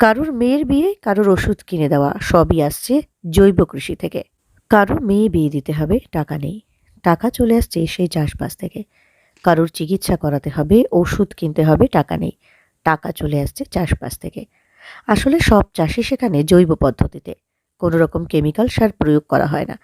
কারোর মেয়ের বিয়ে, কারোর ওষুধ কিনে দেওয়া, সবই আসছে জৈব কৃষি থেকে। কারোর মেয়ে বিয়ে দিতে হবে, টাকা নেই। টাকা চলে আসছে সেই চাষবাস থেকে। কারোর চিকিৎসা করাতে হবে, ওষুধ কিনতে হবে, টাকা নেই। টাকা চলে আসছে চাষবাস থেকে। আসলে সব চাষি সেখানে জৈব পদ্ধতিতে। কোনো রকম কেমিক্যাল সার প্রয়োগ করা হয় না।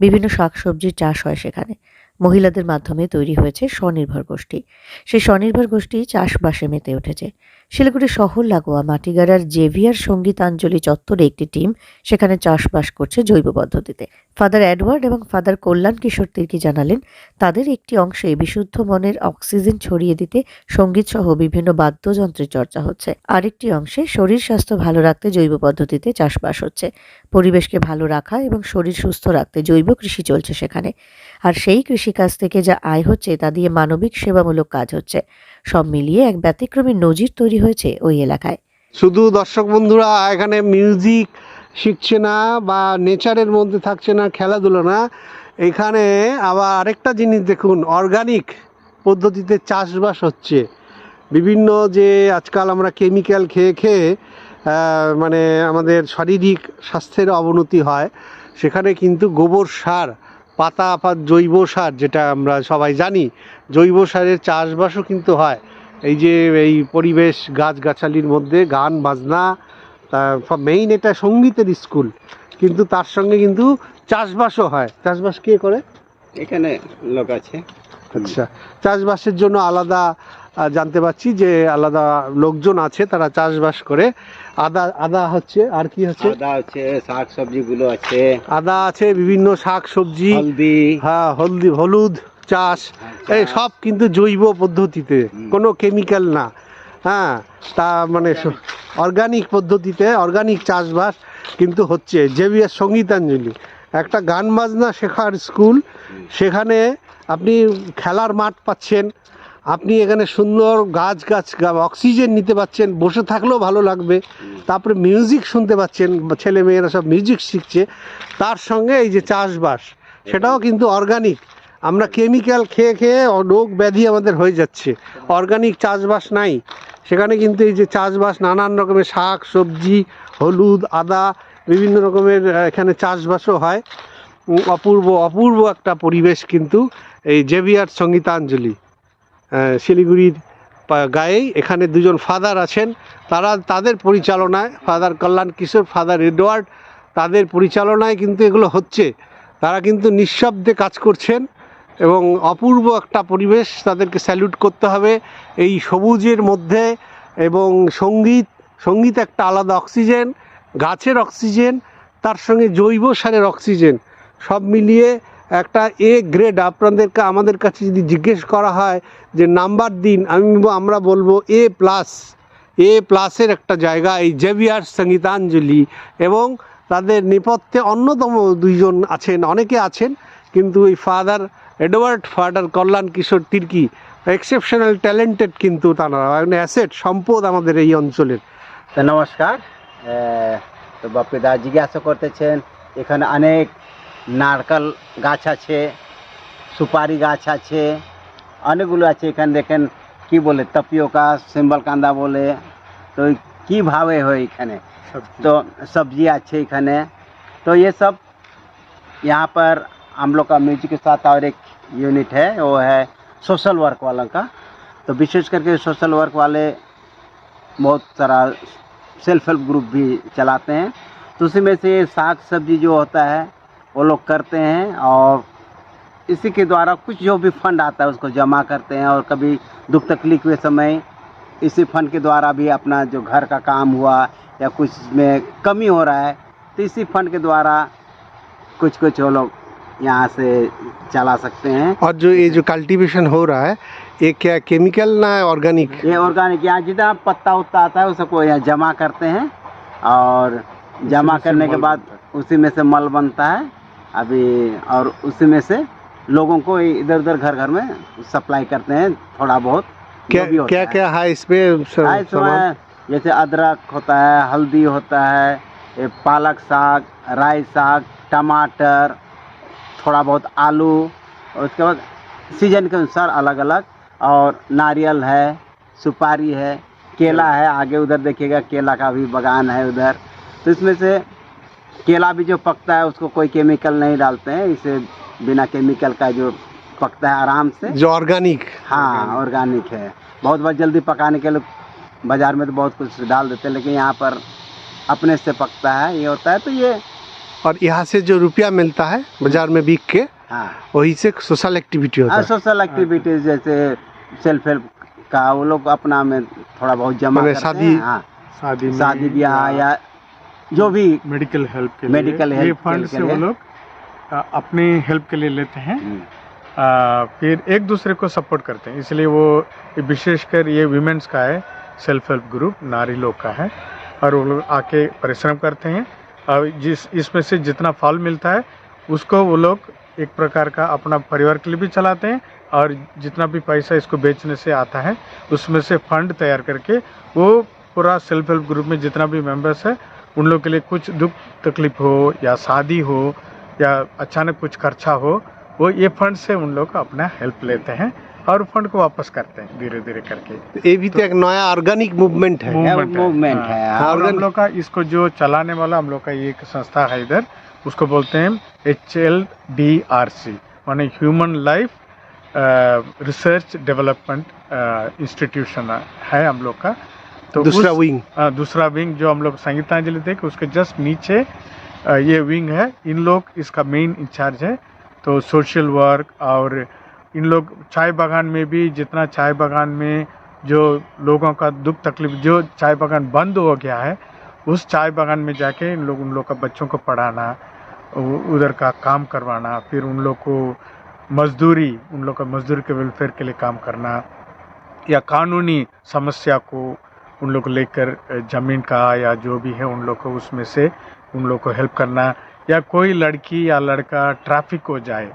বিভিন্ন শাকসবজির চাষ হয় সেখানে। মহিলাদের মাধ্যমে তৈরি হয়েছে স্বনির্ভর গোষ্ঠী। সেই স্বনির্ভর গোষ্ঠী চাষবাসে মেতে উঠেছে। শিলিগুড়ি শহর লাগোয়া মাটিগাড়ার জেভিয়ার সঙ্গীতাঞ্জলি চত্বরে একটি টিম সেখানে চাষবাস করছে জৈব পদ্ধতিতে। ফাদার অ্যাডওয়ার্ড এবং ফাদার কল্যাণ কিশোর তির্কি জানালেন, তাদের একটি অংশে বিশুদ্ধ মনের অক্সিজেন ছড়িয়ে দিতে সংগীত সহ বিভিন্ন বাদ্যযন্ত্রের চর্চা হচ্ছে। আরেকটি অংশে শরীর স্বাস্থ্য ভালো রাখতে জৈব পদ্ধতিতে চাষবাস হচ্ছে। পরিবেশকে ভালো রাখা এবং শরীর সুস্থ রাখতে জৈব কৃষি চলছে সেখানে। আর সেই কৃষিকাজ থেকে যা আয় হচ্ছে তা দিয়ে মানবিক সেবামূলক কাজ হচ্ছে। সব মিলিয়ে এক ব্যতিক্রমী নজির তৈরি হয়েছে ওই এলাকায়। শুধু দর্শক বন্ধুরা, এখানে মিউজিক শিখছে না বা নেচারের মধ্যে থাকছে না, খেলাধুলো না। এখানে আবার আরেকটা জিনিস দেখুন অর্গানিক পদ্ধতিতে চাষবাস হচ্ছে। বিভিন্ন যে আজকাল আমরা কেমিক্যাল খেয়ে খেয়ে মানে আমাদের শারীরিক স্বাস্থ্যের অবনতি হয়, সেখানে কিন্তু গোবর সার পাতা আপাত জৈব সার যেটা আমরা সবাই জানি জৈব সারের চাষবাসও কিন্তু হয়। এই যে এই পরিবেশ গাছগাছালির মধ্যে গান বাজনা মেইন এটা সঙ্গীতের স্কুল কিন্তু তার সঙ্গে কিন্তু চাষবাসও হয়। চাষবাস কে করে? এখানে লোক আছে। আচ্ছা। চাষবাসের জন্য আলাদা জানতে পারছি যে আলাদা লোকজন আছে তারা চাষবাস করে। আদা আদা হচ্ছে আর কি হচ্ছে? আদা আছে শাক সবজি গুলো আছে। আদা আছে বিভিন্ন শাক সবজি হলদি। হ্যাঁ হলদি হলুদ চাষ। এই সব কিন্তু জৈব পদ্ধতিতে কোনো কেমিক্যাল না। হ্যাঁ তা মানে অর্গানিক পদ্ধতিতে অর্গানিক চাষবাস কিন্তু হচ্ছে। জেভিয়ার সঙ্গীতাঞ্জলি একটা গান বাজনা শেখার স্কুল। সেখানে আপনি খেলার মাঠ পাচ্ছেন আপনি এখানে সুন্দর গাছ গাছ অক্সিজেন নিতে পাচ্ছেন, বসে থাকলেও ভালো লাগবে। তারপরে মিউজিক শুনতে পাচ্ছেন, ছেলে মেয়েরা সব মিউজিক শিখছে। তার সঙ্গে এই যে চাষবাস, সেটাও কিন্তু অর্গানিক। আমরা কেমিক্যাল খেয়ে খেয়ে রোগ ব্যাধি আমাদের হয়ে যাচ্ছে। অর্গানিক চাষবাস নাই। সেখানে কিন্তু এই যে চাষবাস, নানান রকমের শাক, সবজি, হলুদ, আদা, বিভিন্ন রকমের এখানে চাষবাসও হয়। অপূর্ব অপূর্ব একটা পরিবেশ কিন্তু এই জেভিয়ার সঙ্গীতাঞ্জলি। শিলিগুড়ির গায়েই এখানে দুজন ফাদার আছেন। তারা তাদের পরিচালনায় father Kalyan Kishore father Edward, তাদের পরিচালনায় কিন্তু এগুলো হচ্ছে। তারা কিন্তু নিঃশব্দে কাজ করছেন এবং অপূর্ব একটা পরিবেশ তাদেরকে স্যালুট করতে হবে। এই সবুজের মধ্যে এবং সংগীত সংগীত একটা আলাদা অক্সিজেন গাছের অক্সিজেন তার সঙ্গে জৈব সারের অক্সিজেন সব মিলিয়ে একটা এ গ্রেড আপনাদেরকে আমাদের কাছে যদি জিজ্ঞেস করা হয় যে নাম্বার দিন, আমি আমরা বলব এ প্লাস এ প্লাসের একটা জায়গা, এই জেভিয়ার সঙ্গীতাঞ্জলি এবং তাদের নেপথ্যে অন্যতম দুইজন আছেন, অনেকে আছেন, কিন্তু এই father Edward father Kalyan Kishore Tirkey exceptional talented কিন্তু তারা অ্যাসেট সম্পদ আমাদের এই অঞ্চলের। নমস্কার। তো বাপিদা জিজ্ঞাসা করতেছেন, এখানে অনেক নারকেল গাছ আছে সুপারি গাছ আছে অনেকগুলো আছে এখানে দেখেন কি বলে তপিওকা সিম্বল কান্দা বলে তো কি ভাবে হয় এখানে तो सब्जी अच्छे खाने तो ये सब यहाँ पर हम लोग का म्यूजिक के साथ और एक यूनिट है वो है सोशल वर्क वालों का तो विशेष करके सोशल वर्क वाले बहुत सारा सेल्फ हेल्प ग्रुप भी चलाते हैं तो उसी में से साग सब्जी जो होता है वो लोग करते हैं और इसी के द्वारा कुछ जो भी फंड आता है उसको जमा करते हैं और कभी दुख तकलीफ़ हुए समय इसी फंड के द्वारा भी अपना जो घर का काम हुआ या कुछ में कमी हो रहा है तो इसी फंड के द्वारा कुछ कुछ वो लोग यहाँ से चला सकते हैं। और जो ये जो कल्टीवेशन हो रहा है ये क्या केमिकल ना है ऑर्गेनिक ये ऑर्गेनिक यहाँ जितना पत्ता उत्ता आता है उसको यहाँ जमा करते हैं और जमा करने के बाद उसी में से मल बनता है। अभी और उसी में से लोगों को इधर उधर घर घर में सप्लाई करते हैं थोड़ा बहुत क्या भी होता क्या है। क्या है इसमें स- हाँ, इसमें जैसे अदरक होता है हल्दी होता है पालक साग राई साग टमाटर थोड़ा बहुत आलू और उसके बाद सीज़न के अनुसार अलग अलग और नारियल है सुपारी है केला है आगे उधर देखिएगा केला का भी बागान है उधर। तो इसमें से केला भी जो पकता है उसको कोई केमिकल नहीं डालते हैं इसे बिना केमिकल का जो पकता है आराम से। जो ऑर्गेनिक हाँ ऑर्गेनिक है। बहुत बार जल्दी पकाने के लिए बाज़ार में तो बहुत कुछ डाल देते हैं लेकिन यहाँ पर अपने से पकता है ये होता है तो ये और यहाँ से जो रुपया मिलता है बाज़ार में बिक के हाँ। वही से सोशल एक्टिविटी होता हाँ है। सोशल एक्टिविटीज़ जैसे सेल्फ हेल्प का वो लोग अपना में थोड़ा बहुत जमा करते शादी- हाँ। शादी शादी ब्याह या जो भी मेडिकल हेल्प के मेडिकल लिए ये हेल्प फंड से वो लोग अपनी हेल्प के लिए लेते हैं। हम्म, अ, फिर एक दूसरे को सपोर्ट करते हैं। इसलिए वो विशेषकर ये विमेंस का है सेल्फ हेल्प ग्रुप नारी लोग का है। और वो लोग आके परिश्रम करते हैं। और जिस इसमें से जितना फल मिलता है उसको वो लोग एक प्रकार का अपना परिवार के लिए भी चलाते हैं। और जितना भी पैसा इसको बेचने से आता है उसमें से फंड तैयार करके वो पूरा सेल्फ हेल्प ग्रुप में जितना भी मेंबर्स है उन लोग के लिए कुछ दुख तकलीफ़ हो या शादी हो या अचानक कुछ खर्चा हो वो ये फंड से उन लोग अपना हेल्प लेते हैं और फंड को वापस करते हैं धीरे धीरे करके ये भी तो एक नया ऑर्गेनिक मूवमेंट है। Movement है। मूवमेंट हाँ। है। और हम लोग का इसको जो चलाने वाला हम लोग का ये एक संस्था है इधर उसको बोलते हैं H L D R C मानी human life research development institution है हम लोग का। तो दूसरा विंग हाँ, दूसरा विंग जो हम लोग संगीतांजलि थे कि उसके जस्ट नीचे अ, ये विंग है। इन लोग इसका मेन इंचार्ज है। तो सोशल वर्क और इन लोग चाय बागान में भी जितना चाय बागान में जो लोगों का दुख तकलीफ़ जो चाय बागान बंद हो गया है उस चाय बागान में जाके इन लोग उन लोग का बच्चों को पढ़ाना उधर का काम करवाना फिर उन लोग को मजदूरी उन लोग का मजदूरी के वेलफेयर के लिए काम करना या कानूनी समस्या को उन लोग को लेकर ज़मीन का या जो भी है उन लोग को उसमें से उन लोग को हेल्प करना या कोई लड़की या लड़का ट्रैफ़िक हो जाए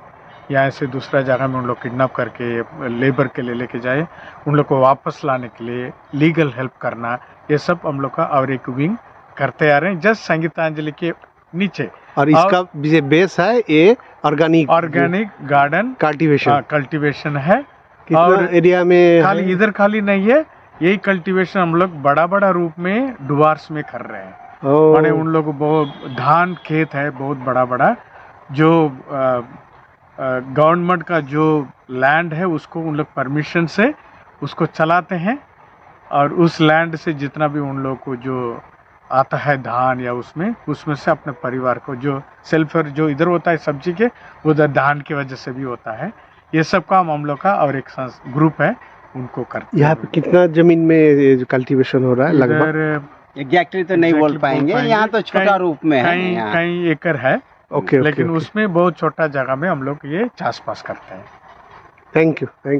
या ऐसे दूसरा जगह में उन लोग किडनैप करके लेबर के लिए लेके जाए उन लोग को वापस लाने के लिए लीगल हेल्प करना ये सब हम लोग का और एक विंग करते आ रहे हैं। जस्ट संगीतांजलि के नीचे। और इसका जो बेस है ये organic organic garden cultivation cultivation है। और एरिया में खाली इधर खाली नहीं है यही कल्टीवेशन हम लोग बड़ा बड़ा रूप में डुवार्स में कर रहे हैं। माने उन लोग बहुत धान खेत है बहुत बड़ा बड़ा जो गवर्नमेंट का जो लैंड है उसको उन लोग परमिशन से उसको चलाते हैं और उस लैंड से जितना भी उन लोग को जो आता है धान या उसमें उसमें से अपने परिवार को जो सेल्फ जो इधर होता है सब्ज़ी के उधर धान की वजह से भी होता है। ये सब काम हम लोग का और एक ग्रुप है। उनको कर यहाँ पे कितना ज़मीन में ये कल्टीवेशन हो रहा है लगभग? एग्जैक्टली तो नहीं बोल पाएँगे। यहाँ तो छोटा रूप में है कई एकड़ है ओके ओके लेकिन उसमें बहुत छोटा जगह में हम लोग ये चास पास करते हैं। Thank you thank